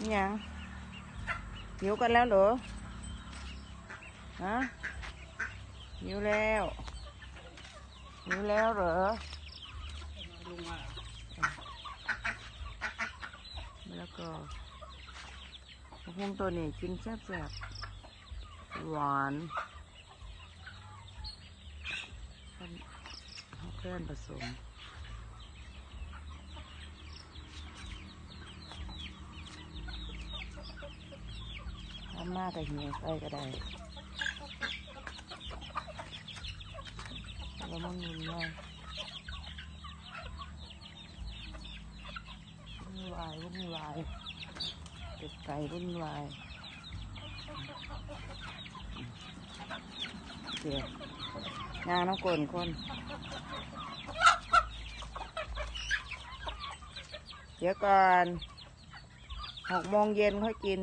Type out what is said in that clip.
นี่ยังหิวกันแล้วเหรอฮะหิวแล้วหิวแล้วเหรอลุงมาแล้วก็มะพร้าวตัวนี้กินแซ่บๆหวานเพื่อนผสม มากกับเหี่ยวใส่ก็ได้แล้วมันมุนมากวุ่นวายวุ่นวายเป็ดไก่วุ่นวายเดี๋ยงานน้ำกลนคนเดี๋ยวก่อนหกโมงเย็นค่อยกิน